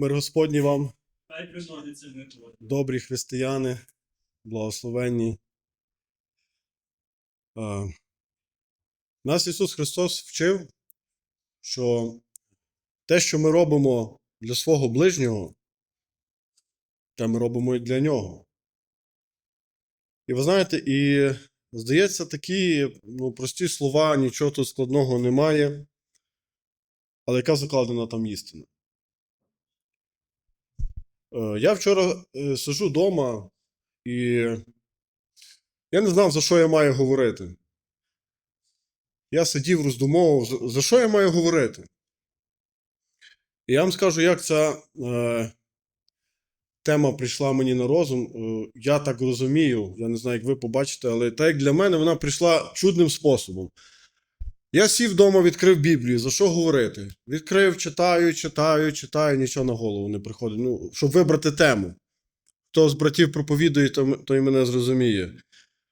Мир Господній вам, добрі християни, благословенні. Нас Ісус Христос вчив, що те, що ми робимо для свого ближнього, те ми робимо і для нього. І ви знаєте, і здається, такі ну, прості слова, нічого тут складного немає. Але яка закладена там істина? Е, Я вчора е, сижу вдома і я не знав, за що я маю говорити. Я сидів, роздумовував, за- що я маю говорити. І я вам скажу, як ця е, тема прийшла мені на розум. Е, я так розумію, я не знаю, як ви побачите, але так як для мене вона прийшла чудним способом. Я сів вдома, відкрив Біблію. За що говорити? Відкрив, читаю, читаю, читаю, нічого на голову не приходить. Ну, щоб вибрати тему. Хто з братів проповідує, той мене зрозуміє.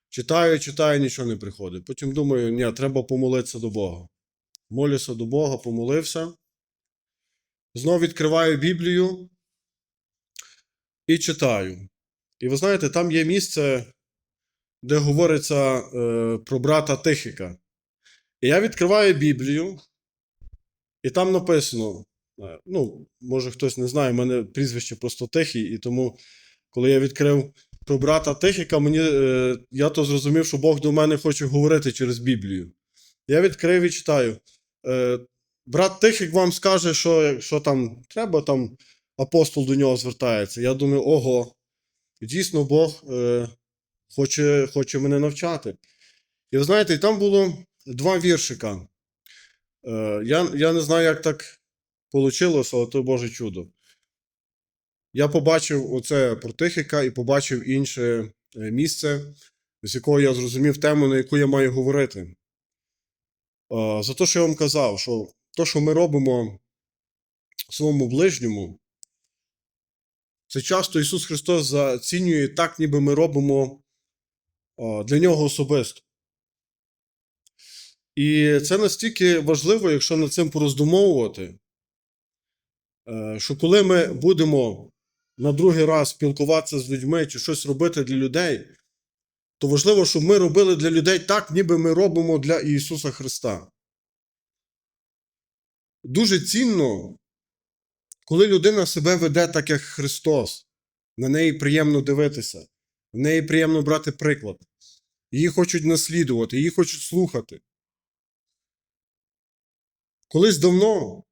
Читаю, читаю, нічого не приходить. Потім думаю, ні, треба помолитися до Бога. Молюся до Бога, помолився. Знову відкриваю Біблію і читаю. І ви знаєте, там є місце, де говориться е, про брата Тихика. І я відкриваю Біблію, і там написано: е, ну, може хтось не знає, в мене прізвище просто Тихий, і тому, коли я відкрив про брата Тихика, мені, е, я то зрозумів, що Бог до мене хоче говорити через Біблію. Я відкрив і читаю. Е, брат Тихик вам скаже, що, що там треба, там апостол до нього звертається. Я думаю, ого, дійсно Бог е, хоче, хоче мене навчати. І ви знаєте, там було два віршика. Е, я, я не знаю, як так вийшло, але то Боже чудо. Я побачив оце про Тихика і побачив інше е, місце, з якого я зрозумів тему, на яку я маю говорити. Е, За те, що я вам казав, що те, що ми робимо своєму ближньому, це часто Ісус Христос зацінює так, ніби ми робимо для нього особисто. І це настільки важливо, якщо над цим пороздумовувати, е, що коли ми будемо на другий раз спілкуватися з людьми чи щось робити для людей, то важливо, щоб ми робили для людей так, ніби ми робимо для Ісуса Христа. Дуже цінно, коли людина себе веде так, як Христос. На неї приємно дивитися, в неї приємно брати приклад. Її хочуть наслідувати, її хочуть слухати. Колись давно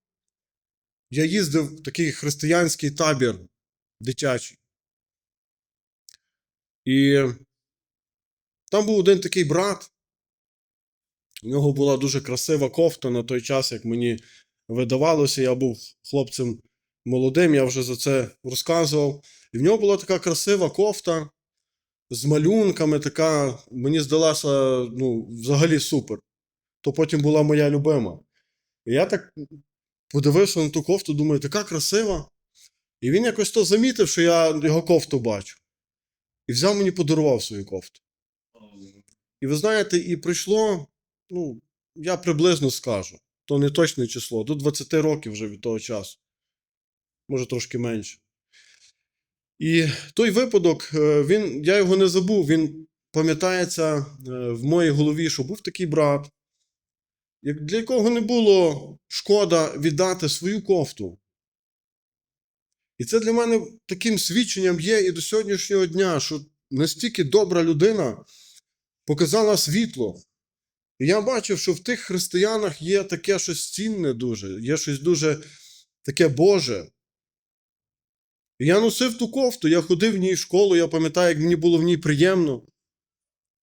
я їздив в такий християнський табір дитячий. І там був один такий брат. У нього була дуже красива кофта на той час, як мені видавалося. Я був хлопцем молодим, я вже за це розказував. І в нього була така красива кофта з малюнками, така, мені здалася, ну, взагалі супер. То потім була моя любима. І я так подивився на ту кофту, думаю, така красива. І він якось то замітив, що я його кофту бачу. І взяв мені подарував свою кофту. І ви знаєте, і прийшло, ну, я приблизно скажу, то не точне число, до 20 років вже від того часу. Може, трошки менше. І той випадок, е, він, я його не забув, він пам'ятається е, в моїй голові, що був такий брат, для якого не було шкода віддати свою кофту. І це для мене таким свідченням є і до сьогоднішнього дня, що настільки добра людина показала світло. І я бачив, що в тих християнах є таке щось цінне дуже, є щось дуже таке Боже. І я носив ту кофту, я ходив в ній в школу, я пам'ятаю, як мені було в ній приємно.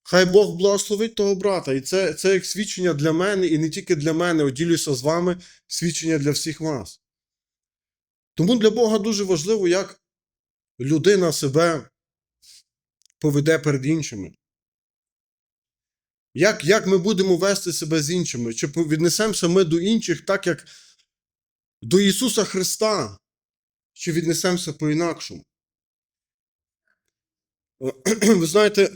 Хай Бог благословить того брата. І це, це як свідчення для мене, і не тільки для мене, оділюся з вами, свідчення для всіх вас. Тому для Бога дуже важливо, як людина себе поведе перед іншими. Як, як ми будемо вести себе з іншими? Чи віднесемося ми до інших так, як до Ісуса Христа, чи віднесемося по-інакшому? Ви знаєте,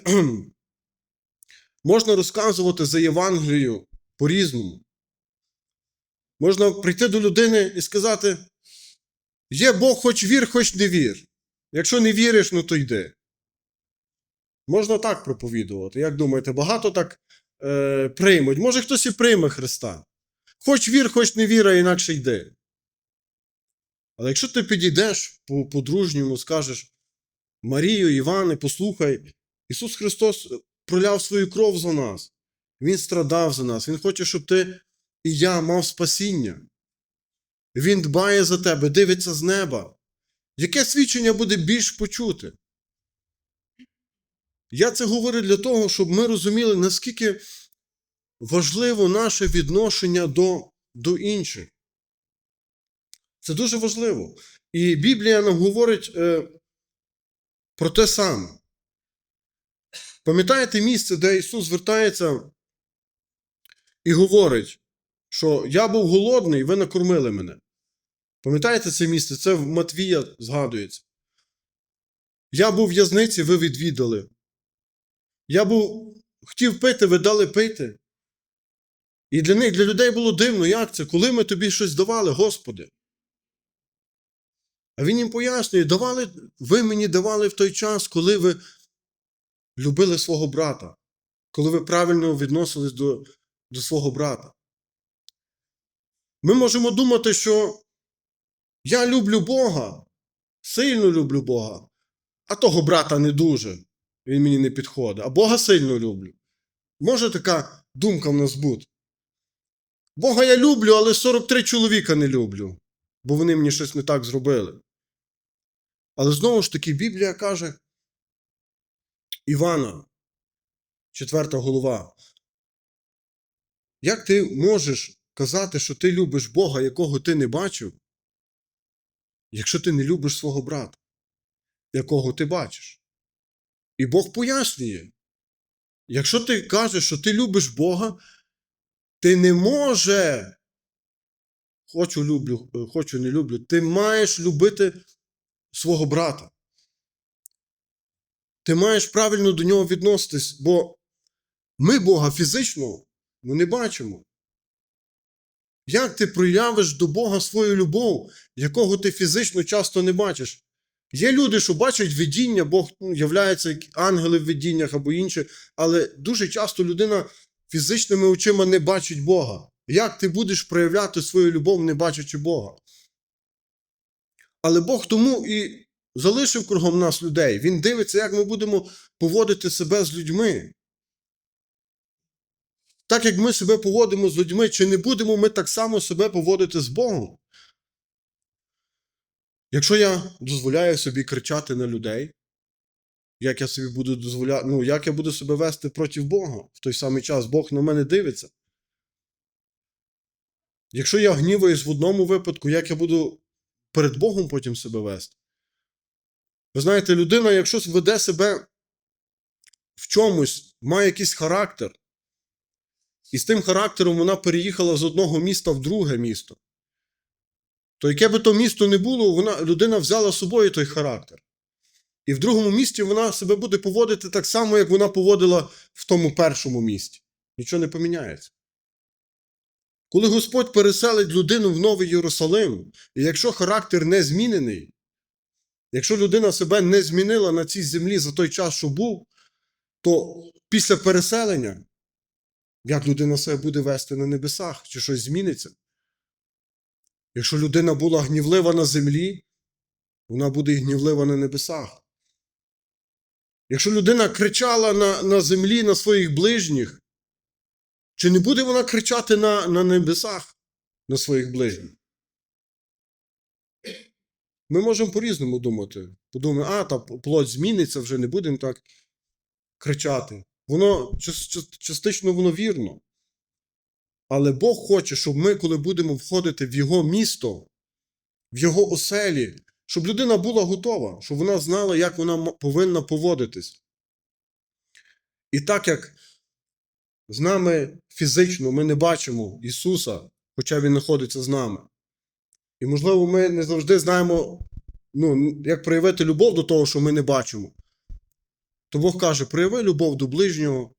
можна розказувати за Євангелію по-різному. Можна прийти до людини і сказати: Є Бог, хоч вір, хоч не вір. Якщо не віриш, ну то йди. Можна так проповідувати. Як думаєте, багато так е, приймуть? Може хтось і прийме Христа. Хоч вір, хоч не вір, а інакше йди. Але якщо ти підійдеш по- по-дружньому, скажеш Марію, Іване, послухай, Ісус Христос проляв свою кров за нас. Він страдав за нас. Він хоче, щоб ти і я мав спасіння. Він дбає за тебе, дивиться з неба. Яке свідчення буде більш почути? Я це говорю для того, щоб ми розуміли, наскільки важливо наше відношення до, до інших. Це дуже важливо. І Біблія нам говорить е, про те саме. Пам'ятаєте місце, де Ісус звертається і говорить, що я був голодний, ви накормили мене. Пам'ятаєте це місце? Це в Матвія згадується. Я був в в'язниці, ви відвідали. Я був хотів пити, ви дали пити. І для них, для людей було дивно, як це, коли ми тобі щось давали, Господи. А він їм пояснює, давали, ви мені давали в той час, коли ви любили свого брата, коли ви правильно відносились до, до свого брата. Ми можемо думати, що я люблю Бога, сильно люблю Бога, а того брата не дуже. Він мені не підходить. А Бога сильно люблю. Може така думка в нас бути? Бога я люблю, але 43 чоловіка не люблю, бо вони мені щось не так зробили. Але знову ж таки, Біблія каже Івана, 4 голова. Як ти можеш казати, що ти любиш Бога, якого ти не бачив, якщо ти не любиш свого брата, якого ти бачиш? І Бог пояснює, якщо ти кажеш, що ти любиш Бога, ти не може, хочу люблю, е, хочу не люблю, ти маєш любити свого брата. Ти маєш правильно до нього відноситись, бо ми Бога фізично ну, не бачимо. Як ти проявиш до Бога свою любов, якого ти фізично часто не бачиш? Є люди, що бачать видіння, Бог ну, являється як ангели в видіннях або інше, але дуже часто людина фізичними очима не бачить Бога. Як ти будеш проявляти свою любов, не бачачи Бога? Але Бог тому і залишив кругом нас людей. Він дивиться, як ми будемо поводити себе з людьми. Так як ми себе поводимо з людьми, чи не будемо ми так само себе поводити з Богом? Якщо я дозволяю собі кричати на людей, як я собі буду дозволяти, ну, як я буду себе вести проти Бога в той самий час, Бог на мене дивиться. Якщо я гніваюсь в одному випадку, як я буду перед Богом потім себе вести? Ви знаєте, людина, якщо веде себе в чомусь, має якийсь характер, і з тим характером вона переїхала з одного міста в друге місто, то яке би то місто не було, вона, людина взяла з собою той характер. І в другому місті вона себе буде поводити так само, як вона поводила в тому першому місті. Нічого не поміняється. Коли Господь переселить людину в Новий Єрусалим, і якщо характер не змінений, якщо людина себе не змінила на цій землі за той час, що був, то після переселення, як людина себе буде вести на небесах, чи щось зміниться? Якщо людина була гнівлива на землі, вона буде і гнівлива на небесах. Якщо людина кричала на, на землі на своїх ближніх, чи не буде вона кричати на, на небесах на своїх ближніх? Ми можемо по-різному думати. Подумаємо, а, та плоть зміниться, вже не будемо так кричати. Воно час- час- частично воно вірно. Але Бог хоче, щоб ми, коли будемо входити в Його місто, в Його оселі, щоб людина була готова, щоб вона знала, як вона повинна поводитись. І так як з нами фізично ми не бачимо Ісуса, хоча Він знаходиться з нами. І, можливо, ми не завжди знаємо, ну, як проявити любов до того, що ми не бачимо. То Бог каже: прояви любов до ближнього,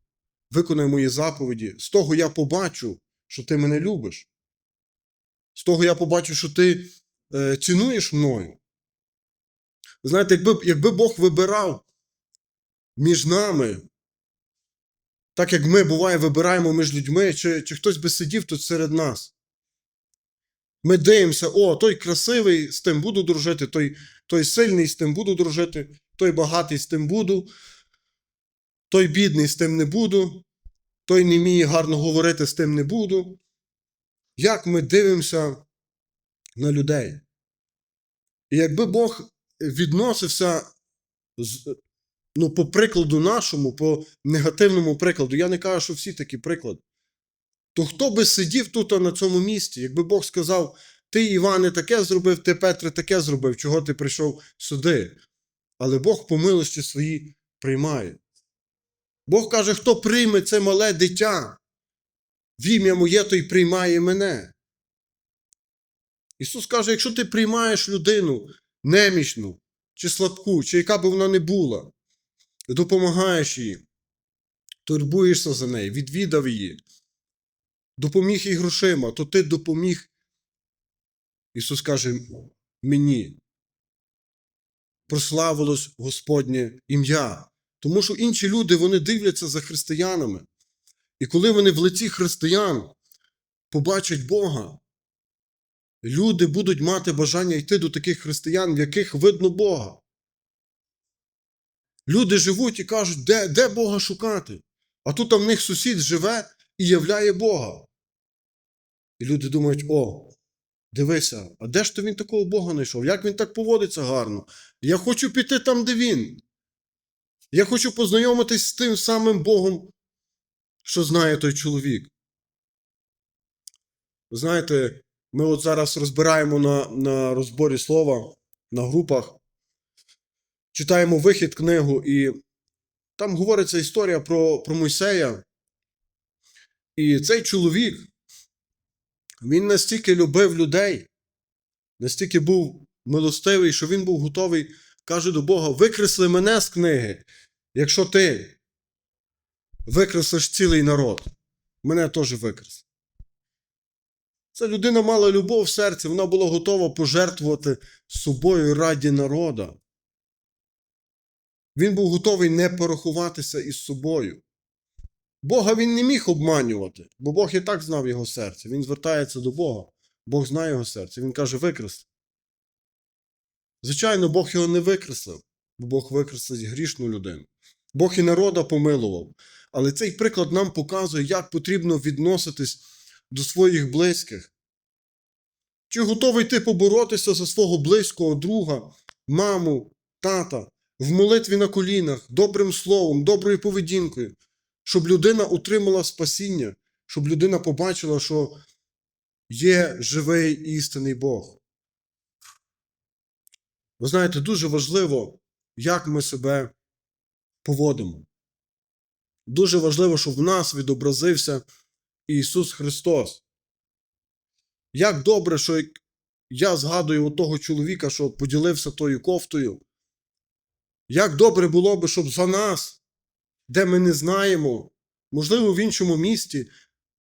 виконай мої заповіді. З того я побачу, що ти мене любиш. З того я побачу, що ти е, цінуєш мною? Знаєте, якби, якби Бог вибирав між нами, так як ми буває вибираємо між людьми, чи, чи хтось би сидів тут серед нас. Ми дивимося, о, той красивий, з тим буду дружити, той, той сильний, з тим буду дружити, той багатий, з тим буду, той бідний, з тим не буду, той не вміє гарно говорити, з тим не буду. Як ми дивимося на людей? І якби Бог відносився ну, по прикладу нашому, по негативному прикладу, я не кажу, що всі такі приклади, то хто би сидів тут на цьому місці, якби Бог сказав, ти, Іване, таке зробив, ти, Петре, таке зробив, чого ти прийшов сюди. Але Бог по милості свої приймає. Бог каже, хто прийме це мале дитя, в ім'я моє, той приймає мене. Ісус каже, якщо ти приймаєш людину немічну, чи слабку, чи яка би вона не була, допомагаєш їй, турбуєшся за неї, відвідав її, допоміг їй грошима, то ти допоміг. Ісус каже мені. Прославилось Господнє ім'я. Тому що інші люди вони дивляться за християнами. І коли вони в лиці християн побачать Бога, люди будуть мати бажання йти до таких християн, в яких видно Бога. Люди живуть і кажуть, де, де Бога шукати? А тут в них сусід живе і являє Бога. І люди думають: о, дивися, а де ж то він такого Бога знайшов? Як він так поводиться гарно? Я хочу піти там, де він. Я хочу познайомитись з тим самим Богом, що знає той чоловік. Ви знаєте, ми от зараз розбираємо на, на розборі слова на групах, читаємо вихід книгу, і там говориться історія про, про Мойсея. І цей чоловік, він настільки любив людей, настільки був милостивий, що він був готовий, каже до Бога: викресли мене з книги, якщо ти викреслиш цілий народ, мене теж викресли. Ця людина мала любов в серці, вона була готова пожертвувати собою раді народа. Він був готовий не порахуватися із собою. Бога він не міг обманювати, бо Бог і так знав його серце. Він звертається до Бога. Бог знає його серце. Він каже: викресли. Звичайно, Бог його не викреслив, бо Бог викреслить грішну людину. Бог і народа помилував. Але цей приклад нам показує, як потрібно відноситись до своїх близьких. Чи готовий ти поборотися за свого близького друга, маму, тата, в молитві на колінах, добрим словом, доброю поведінкою, щоб людина отримала спасіння, щоб людина побачила, що є живий істинний Бог. Ви знаєте, дуже важливо, як ми себе поводимо. Дуже важливо, щоб в нас відобразився Ісус Христос. Як добре, що я згадую того чоловіка, що поділився тою кофтою. Як добре було би, щоб за нас, де ми не знаємо, можливо, в іншому місті,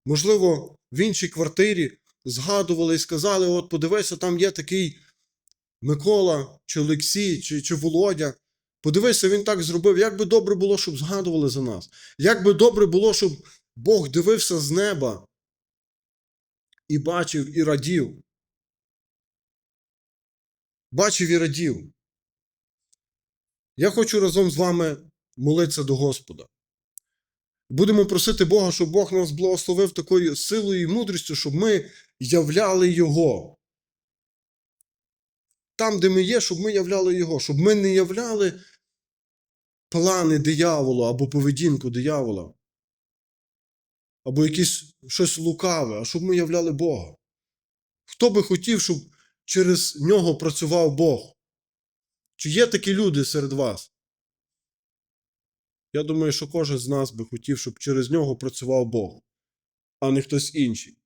можливо, в іншій квартирі, згадували і сказали: от подивися, там є такий Микола, чи Олексій, чи, чи Володя. Подивися, він так зробив. Як би добре було, щоб згадували за нас. Як би добре було, щоб Бог дивився з неба і бачив і радів. Бачив і радів. Я хочу разом з вами молитися до Господа. Будемо просити Бога, щоб Бог нас благословив такою силою і мудрістю, щоб ми являли Його. Там, де ми є, щоб ми являли Його, щоб ми не являли плани диявола або поведінку диявола, або якісь щось лукаве, а щоб ми являли Бога. Хто би хотів, щоб через нього працював Бог? Чи є такі люди серед вас? Я думаю, що кожен з нас би хотів, щоб через нього працював Бог, а не хтось інший.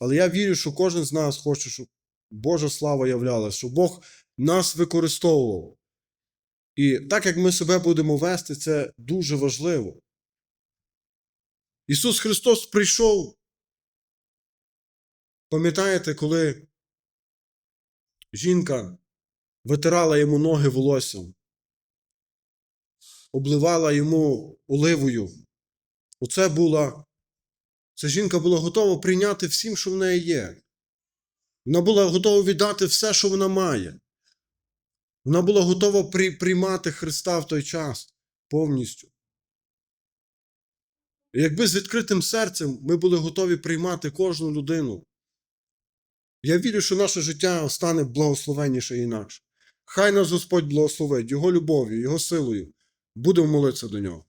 Але я вірю, що кожен з нас хоче, щоб Божа слава являлася, щоб Бог нас використовував. І так як ми себе будемо вести, це дуже важливо. Ісус Христос прийшов. Пам'ятаєте, коли жінка витирала йому ноги волоссям, обливала йому оливою. Оце була, ця жінка була готова прийняти всім, що в неї є. Вона була готова віддати все, що вона має. Вона була готова при, приймати Христа в той час повністю. Якби з відкритим серцем ми були готові приймати кожну людину, я вірю, що наше життя стане благословенніше інакше. Хай нас Господь благословить Його любов'ю, Його силою. Будемо молитися до нього.